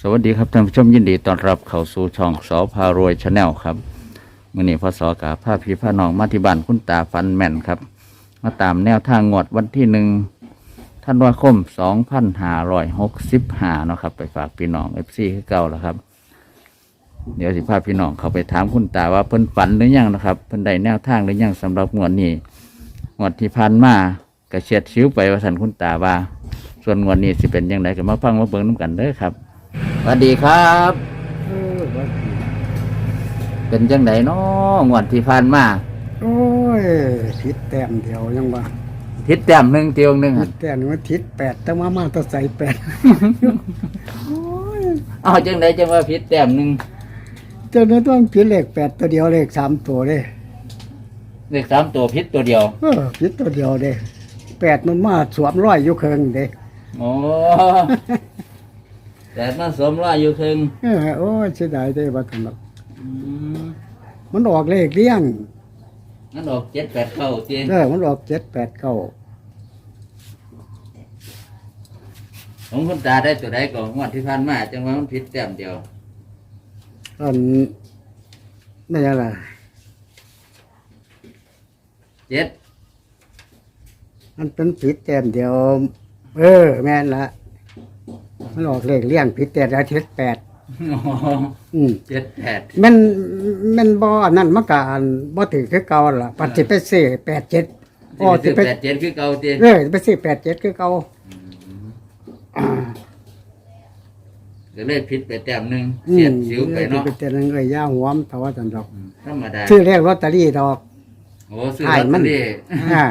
สวัสดีครับท่านผู้ชมยินดีต้อนรับเข้าสู่ช่องสอพารวยชาแนลครับมื่อนี้พศกาผ้าพี่ผ้านองมาที่บ้านคุณตาฟันแม่นครับ มาตามแนวทางงวดวันที่หนึ่งท่านว่าคมสองพันหาร้อยหกสิบหาเนาะครับ ไปฝากพี่น้องเอฟซีคือเก่าแล้วครับ เดี๋ยวสิพาพี่น้องเขาไปถามคุณตาว่าเพิ่นฝันหรือยังนะครับเพิ่นได้แนวทางหรือยังสำหรับงวดนี้งวดที่ผ่านมากระเฉียดชิวไปว่าสันคุณตาว่า ส่วนงวดนี้สิเป็นยังไงก็มาฟังมาเบิ่งน้ำกันเด้อครับ สวัสดีครับ เออว่าเป็นจังไดเนาะงวดที่ผ่านมาโอ้ยทิศแต้มเดียวยังว่าทิศแต้มหนึ่งเตียวหนึ่งทิหั่นศแต้มมันทิศแปดแต่ว่ามาแตะใส่แปดโอ้ยเอาจังไดจังว่าพิษแต้มหนึ่งเจ้าเนื้อต้องพิษเลขแปดตัวเดียวเลขสามตัวเลยเลขสามตัวพิษตัวเดียวเออพิษตัวเดียวเลยแปดมันมาสวมร้อยอยู่เคิงเด้ โอ้ แต่มันสวมรอยอยู่ครึ่งเออโอ้ยเสียดายได้บัตรหรอกอืมมันออกเลขเลี้ยงงั้นออกเจ็ดแปดเข้าเตียเออมันออกเจ็ดแปดเก้าของคุณตาได้ตัวใดก่อนงวดที่ผ่านมาจังว่ามันพิษแต้มเดียวตอนนี่อะไรเจ็ดมันเป็นพิษแต้มเดียว เออ แม่นละ มันออกเลขเลี้ยงพิษแต่ละทิศแปดอ๋ออืมเจ็ดแปดมันมันบ่อันนั้นมันก็อันบ่ถือคือเก่าล่ะปัจจิไปซื้อแปดเจ็ดโอ้อ๋อสิสิบไปแปดเจ็ดคือเก่าเตียเออไปซื้อแปดเจ็ดคือเก่าอ่าก็เลยพิษไปแต้มหนึ่งเสียดสิวไปเนาะเป็นแต่นึงเอ้ยย่าหัวมเท่าว่าจันดอกอืมธรรมดาซื้อเลขลอตเตอรี่ดอกโอ้ซื้ออ้าลยอตมัเตอนรี่อ่า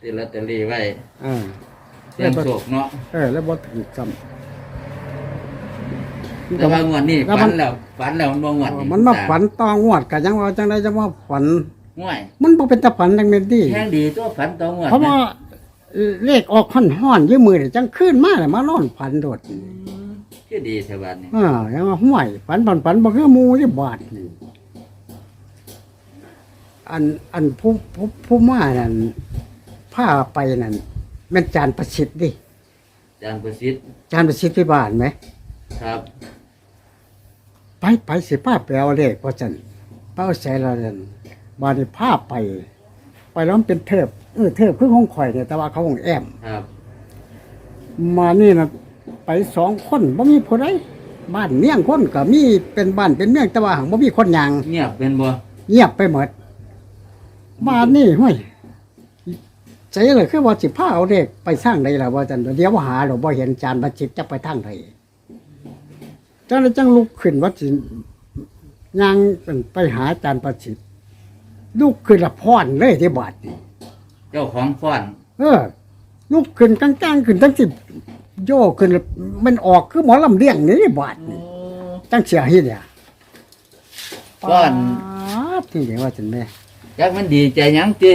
ซื้อลอตเตอรี่ไว้เออ เสียงโศกเนาะเออ แล้วบ่ถูกซ้ำแต่ว่างวดนี้แล้วฝัมันนแล้วฝันแล้วมันบ่งวดมันมาฝันต่องวดก็ยังว่าจังได๋จังว่าฝันง่วยมันบ่เป็นตาฝันจังแม่นดีแห้งดีตัวฝันต่องวดเพราะว่าเลขออกห่อนๆอยู่มือนี่จังขึ้นมาแล้วมานอนฝันโดดอืมคือดีเทวันนี่อ่ายังว่าห่วยฝันฝันฝันบ่คือหมู่ที่บาดนี่อันอันผู้ผู้ผู้มานั่นพาไปนั่น แม่นจานประสิทธิ์ดิอาจารย์ประสิทธิ์จานประสิทธิ์ที่บ้านไหมครับ ไปไปสิพาไปเอาเลขว่าซั่นไปเอาใส่ละนั่นบาดนี้พาไป ไปแล้วมันเป็นเทิบเออเทิบคือของข่อยเนี่ยแต่ว่าเขาของแอม ครับ มานี่นะไปสองคนบ่มีผู้ใดบ้านเมี่ยงคนก็มีเป็นบ้านเป็นเมี่ยงแต่ว่าหังบ่มีคนหยังเงียบเป็นบ่เงียบไปหมดบ้านนี่ห้วย ใจเลยคือว่าสิพาเอาเด็กไปสร้างใดล่ะว่าจันเดี๋ยวว่าหาเราบ่เห็นจานบัจิตจะไปทางใดจังเลยจังลุกขึ้นว่าสิย่างเป็นไปหาจานประสิทธิ์ลุกขึ้นละพรเลยที่บาดนี่เจ้าของฟ้อนเออลุกขึ้นกลางๆขึ้นทั้งสิโยกขึ้นแล้วมันออกคือหมอลำเลียงนี่บาดนี่จังเสียเฮ็ดเนี่ยฟ้อนป๊าดที่เดี๋ยวว่าจันแม่จักมันดีใจหยังติ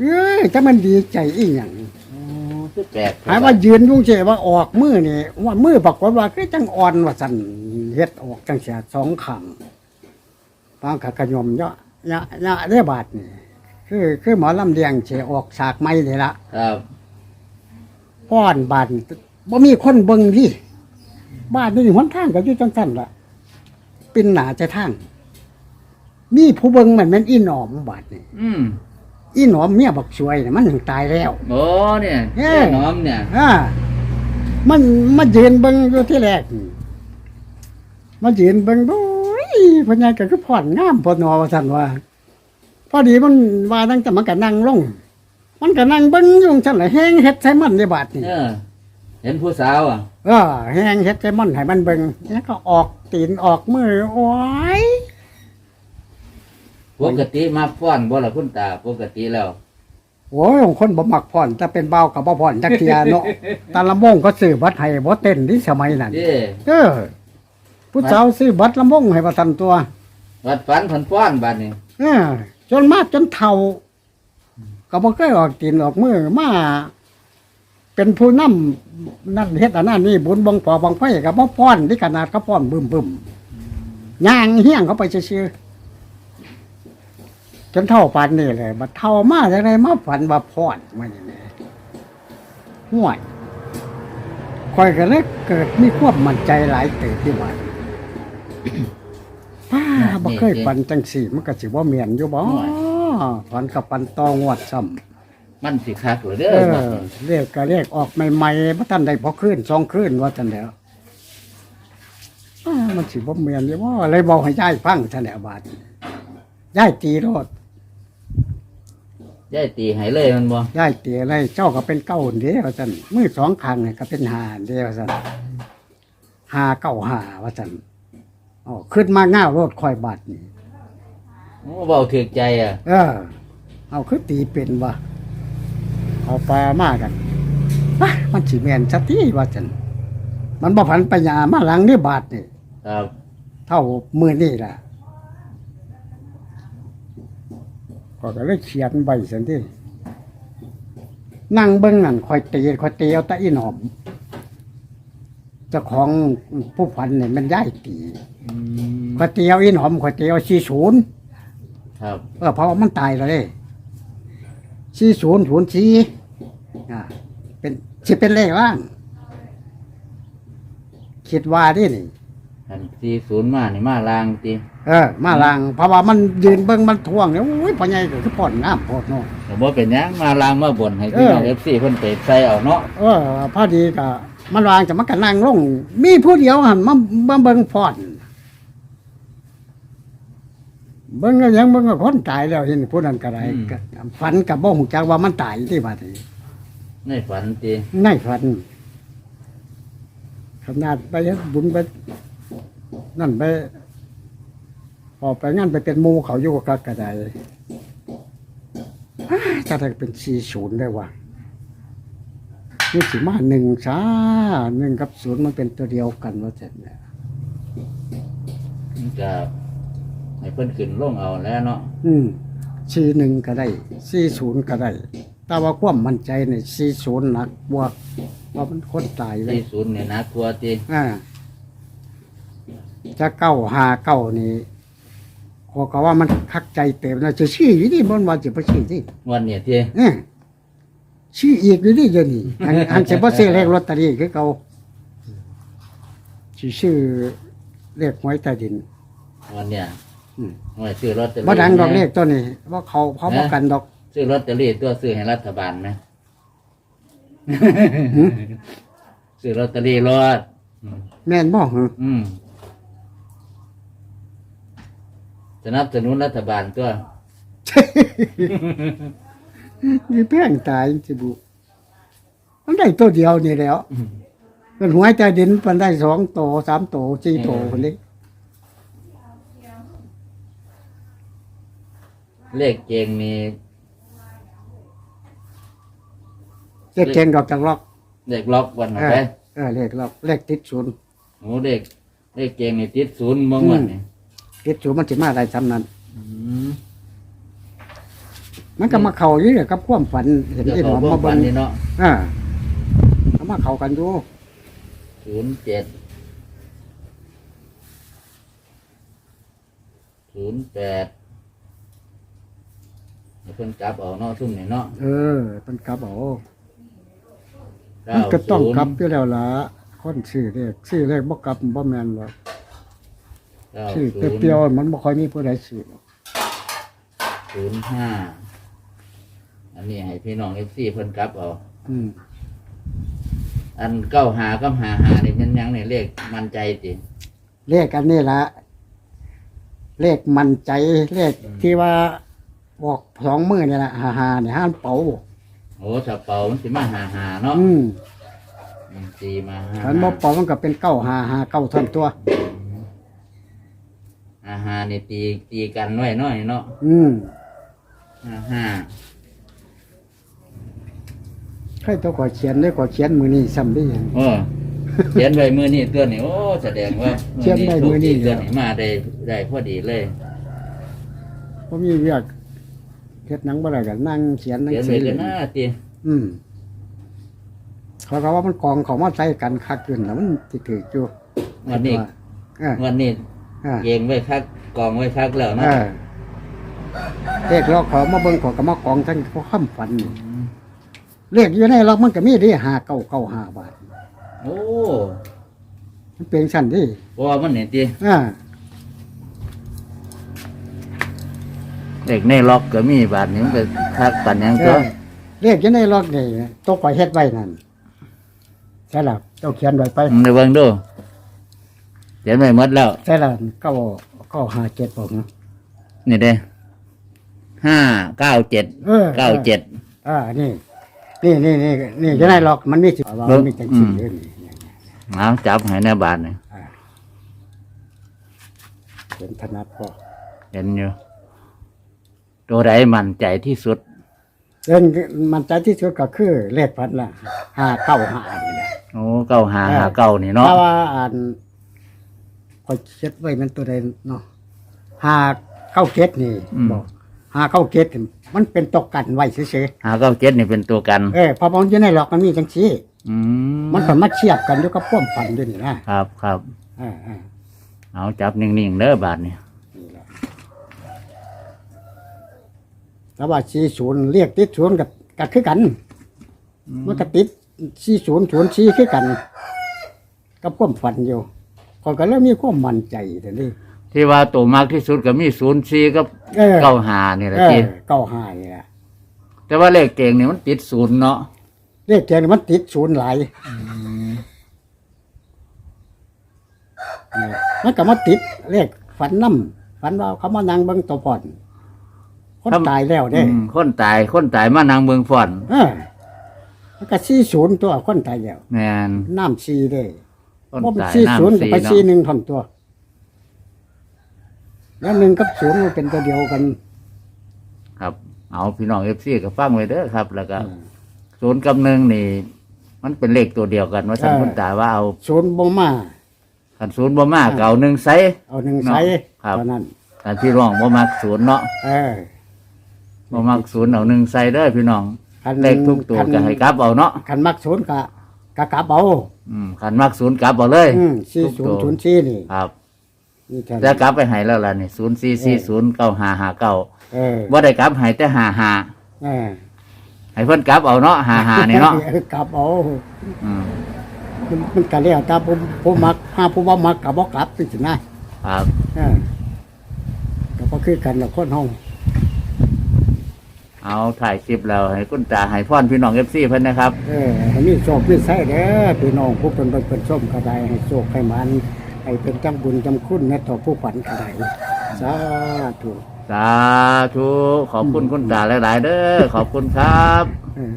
เอ้ยถ้ามันดีใจอีหยังโอ้คือแปลกหายว่ายืนอยุ่งเฉยว่าออกมือนี่ว่ามือปรากฏว่าคือจังอ่อนว่าสั่นเฮ็ดออกจังเสียสองขังบางขะกระยมเยาะยะยะได้บาดนี่คือคือหมอลำเลียงเฉยออกฉากไม้นี่ละครับป้อนบานบ่มีคนเบิ่งที่บ้านนี่หนทางก็อยู่จังซั่นล่ะเป็นหนาจะทาง มีผู้เบิ่งมันแม่นอีหนอมบาดนี่อืม อีหนอมเมียบักช่วยน่ะมันถึงตายแล้ว โอ้เนี่ยเอ้แม่น้อมเนี่ยอ่ามันมายืนเบิ่งอยู่ที่แรกนี่มายืนเบิ่งโอ้ยพญาก็คือผ่อนงามพอนอว่าซั่นว่า พอดีมันว่าตั้งแต่มันก็นั่งลง มันก็นั่งเบิ่งอยู่ซั่นแหละแฮงเฮ็ดใส่มันในบาดนี่ เออเห็นผู้สาวอะเออแฮงเฮ็ดใส่มันให้มันเบิ่งแล้วก็ออกตีนออกมือโอ้ย ปกติมาฟ้อนบ่ล่ะคุณตาปกติแล้วโอ้ยของคนบ่มักผ่อนแต่เป็นเบากับบ่ผ่อนจักเทียเนาะแตาละโมงก็ซื้อบัตรให้บ่เต้นที่สมัยนั้นเด้เออผู้สาวซื้อบัตรละมงให้ประทันตัววัดฝันเพิ่นฟ้อนบัดนี้เออจนมากจนเท่าก็บ่เคยออกตีนออกมือมาเป็นผู้นำนั่นเฮ็ดอันนั้นนี่บุญบังปอบังไฟกับบ่ป้อนที่ขนาดเขาป้อนบึมบึมย่างเฮี้ยงเขาไปซื่อๆ จนเท่าปานนี่เลยบัดเท่ามาจังไดมาฝันว่าพอนมาอย่างนี้ห่วยคคอยก็เลยเกิดมีความมั่นใจหลายเติบที่ว่าป้าบ่เคยปันจังสี่มันก็สิบ่เมียนอยู่บ่ฝันกับปันตองวดซ้ำมันสิคักเหรือเด้เอออเรียกก็เรียกออกใหม่ๆบ่ทันได้พอคืนสองคืนว่าซั่นแหล้วอ้ามันสิบ่เมียนอยู่บ่เลยบอกให้ยายฟังซั่นแหล้วบาดนี้ยายตีรถ ยายตีให้เลยมันบ่ยายตีอะไรเจ้าก็เป็นเก้าเดียวาซั่นมือสองข้างนี่ก็เป็นห้าเดียวาซั่นห้าเก้าห้าว่าซั่นอ๋อขึ้นมาง่าวรถคอยบาดนี่โอ้เบาถึกใจอะเออ เอาคือตีเป็นว่าเอาปลามากันอะมันสิแม่นสติว่าซั่นมันบ่พันปัญญามาหลังนี่บาทนี่ ครับ เท่ามือนี่ล่ะ ก็ก็เลยเขียนใบสันที่นั่งเบิ้งนั่นคอยตีคอยตีเอาแตะอีหนอมเจ้าของผู้พันเนี่ยมันย้ายตีอืมคอยตีเอาอีหนอมคอยตีเอาสี่ศูนย์ครับ เออเพราะว่ามันตายแล้วเลยสี่ศูนย์ศูนย์สี่อ่าเป็นสิเป็นเลขล่างคิดว่าดินี่ อันสี่ศูนย์มานี่มาลางติ เออมาลางเพราะว่ามันยืนเบิ้งมันท่วงเนี่ยโอ้ยพ่อใหญ่ก็คือพ่อนงามโพดเนาะ ผมบ่เป็นหยังมาลางมาบ่นให้พี่น้องเออ FC เพิ่นไปใส่เอาเนาะเออพอดีก็มันวางจะมันก็นั่งลง มีผู้เดียวหันมามาเบิ่งพอดเบิ่งก็ยังเบิ่งก็คนตายแล้วเห็นผู้นั้นก็ได้ก็ฝันกับบ่ฮู้จักว่ามันตายที่บัดนี้ในฝันติในฝันขนาดไปเฮ็ดบุญไปนั่นไป ออกไปงานไปเป็นหมู่เขาอยู่กับกระไดถ้าได้เป็น40ได้ว่านี่สิมาหนึ่งซาหนึ่งกับศูนย์มันเป็นตัวเดียวกันว่าเสร็จเนี่ยมันก็ให้เพิ่นขึ้นลงเอาแล้วเนาะอืมสี่หนึ่งก็ได้สี่ศูนย์ก็ได้ แต่ว่าความมั่นใจในสี่ศูนย์หนักบวกว่ามันคนตายเลย40เนี่ยนะกลัวติอ่าจะเก้าหาเก้านี่ ขอก็ว่ามันคักใจเต็มนะจะชื่ออยู่นี่มันว่าจะไปชื่อที่วันเนี่ยติเออชื่ออีกอยู่นี่เดี๋ยวนี้อันอันจะบ่ซื้อเลขลอตเตอรี่คือเขาชื่อชื่อเลขหวยใต้ดิน วันเนี่ยอืมหน่วยซื้อลอตเตอรี่บ่ดังดอกเลขตัวนี้ว่าเขาเขาบ่กันดอก ซื้อลอตเตอรี่ตัวซื้อให้รัฐบาลไหมหือซื้อลอตเตอรี่รอดแม่นบ่หืออืม สนับสนุนรัฐบาลตัว มีแพงตายสิบุมันได้ตัวเดียวนี่แหล้วเป็นหวยใต้ดินมันได้สองโตสามโตสี่โตคนนี้เลขเกงมีเลขเกณฑ์ดอกจังล็อกเลขล็อกวันเอเอาไปอเออเลขล็อกเลขติดศูนย์โอ้เลขเลขเกงนี่ติดศูนย์เมื่อวันนี่ ติดศูนย์มันสิมาได้ซ้ำนั้น อืมมันก็มาเข้าอยู่เนี่ยกับความฝันเห็นเดี๋ยวไอ้หนเขาอมบอกมาวัเบิ่นงนี่เนาะอ่าเอามาเข้ากันอยู่ศูนย์เจ็ดศูนย์แปดเพิ่นกลับเอาเนาะซุ่มนี่เนาะเออมันกลับเอาเก้ามันก็ต้องศูนย์กลับอยู่แล้วล่ะคนซื้อเลขซื้อเลขบ่กลับบ่แม่นหรอกเก้า ซื้อศูนย์เปรี้ยวๆมันบ่ค่อยมีผู้ใดซื้อหรอกศูนย์ห้าอันนี้ให้พี่น้องเอฟซีเพิ่นกลับเอาอืมอันเก้าหากับหาหานี่มันยังในเลขมันใจติเลขอันนี้ละเลขมั่นใจเลขที่ว่าบอกสองมือนี่แหละหาหาเนี่ยห้ามเป๋าโอ้ถ้าเป่ามันสิมาหาหาเนาะอืมอืมตีมาหาขันบ่เป๋ามันก็เป็นเก้าหาหาเก้าท่อนตัว หาหานี่ตีตีกันน้อยน้อยๆเนาะอืมหาห้าใครตัวก่อเขียนได้ก่อเขียนมือนี้ซ้ำได้ยัง โอ้เขียนไว้มือนี่ตัวนี่โอ้แสดงว่าเขียนไว้มื้อนี้ โชคดีตัวนี่มาได้ได้พอดีเลยพอมีเวียกเฮ็ดหนังบ่ได้ก็นั่งเขียนหนังเขียนสืไว้อกันหน้าตีอืมเขาก็ว่ามันกองเขามาใส่กันคักขึ้นแล้วมันสิถืออยู่วันนี้เออวันนี้เออเกงไว้คักกองไว้คักแล้วเอนะอเลขลอกเขามาเบิ่งเขาก็มากองทั้งเขาค้ำฝันนี่เลขอยู่ในเรามันก็มีได้หาเก้าเก้าห้าบาท โอ้มันเป็นสั่นที่เพราะว่ามันเห็นตีอ่าเด็กในล็อกก็มีบาทนี้มันก็คักปันหยังเอก็อเรียกอยู่ในล็อกนี่ตัวก่อยเฮ็ดไว้นั่นใช่แล้วเจ้าเขียนไว้ไปมึงได้เบิ่งดูเขียนไว้หมดแล้ว ใช่แล้วก็ก็หาเจ็ดบอกนี่เด้ห้าเก้าเจ็ดเออเก้าเจ็ดอ่านี่นี่นี่นี่นี่อยู่ในล็อกมันมีสิว่ามันมีจังซี่อืมเด้อนี่เอาจับให้ในบาทนี่เห็นถนัดพอเห็นอยู่ตัวใดมั่นใจที่สุดเรื่องมันใจที่สุดก็คือเลขพันละห้าเก้าห้านี่แหละโอ้เก้าหาหาเก้านี่เนาะถ้าว่าอ่านค อยเช็ดไว้มันตัวใดเนาะห้าเก้าเจ็ดนี่บอกห้าเก้าเจ็ดมันเป็นตกกันไว้เฉยหาเก้าเจ็ดนี่เป็นตัวกัน ๆเออพอมองอยู่ในหลอกมันมีจังซี่ อืมมันก็มาเทียบกันด้วยกับพ่วมปันด้วยนี่นะครับครับอ่าอ่าเอาจับนิ่งๆเด้อบาทนี่นี่แหละแต่ว่าสี่ศูนย์เรียกติดศูนย์กับกับคือกันมันก็ติดสี่ศูนย์ศูนย์สี่คือกันกับความฝันอยู่ คนก็เริ่มมีความมั่นใจแต่นี่ที่ว่าตัวมากที่สุดก็มีศูนย์สี่กับเออเก้าหานี่แหละเออที่เก้าห้านี่แหละแต่ว่าเลขเก่งนี่มันติดศูนย์เนาะเลขเกียนมันติดศูนย์หลายนี่มันก็มาติดเลขฝันน้ำฝันว่าเขามานั่งเบิ่งตัวผ่อนคนตายแล้วเด้อืมคนตายคนตายมานางเมืองฟ่อนเออมันก็สี่ศูนย์ตัวคนตายแล้ว แมนน้ำสี่เด้ คนเพราะมันตายสี่ศูนย์น้ำก็สีไปสี่เนาะหนึ่งท่อนตัว แล้วหนึ่งกับศูนย์มันเป็นตัวเดียวกันครับ เอาพี่น้องเอฟซีก็ฟังไว้เด้อครับ แล้วก็อืมศูนย์กับหนึ่งนี่ มันเป็นเลขตัวเดียวกัน ว่าสันเออคุณตาว่าเอาศูนย์บ่มา ขันศูนย์บ่มากเก่าหนึ่งไซ เอาหนึ่งใส่ครับ เท่านั้น ขันพี่น้องบ่มักศูนย์เนาะเออบ่มักศูนย์เอาหนึ่งไซเด้อพี่น้องคันเลขทุกตัวคันก็ให้กลับเอาเนาะคันมักศูนย์กะ กะกลับเอาอืมขันมักศูนย์กลับเอาเลยอืมสี่ทุศูกนตัวย์ศูนย์สี่นี่ครับ นี่แค่จะนั้นกลับไปให้แล้วล่ะนี่ศูนย์สี่สี่ศูนย์เก้าห้าห้าเก้าเออว่าได้กลับให้แต่ห้าห้าเออให้เพิ่นกลับเอาเนาะห้าห้านี่เนาะออกลับเอาอืมมันมันก็แล้วแต่ผมผมมักถ้าผมว่ามักกับบ่กลับสินะครับ เออก็บ่คือกันละคนเฮา เอาถ่ายคลิปแล้วให้คุณตาให้พรพี่น้องเอฟซีเพิ่นนะครับ เออให้มีโชคมีไสเด้อพี่น้องผู้เป็นเบิ่งเป็นส้มก็ได้ให้โชคให้มันให้เป็นจังบุญจังคุณแม่ต่อผู้ฝันก็ได้สาธุสาธุขอบคุณคุณตาหลาย ๆ เด้อขอบคุณครับ เออ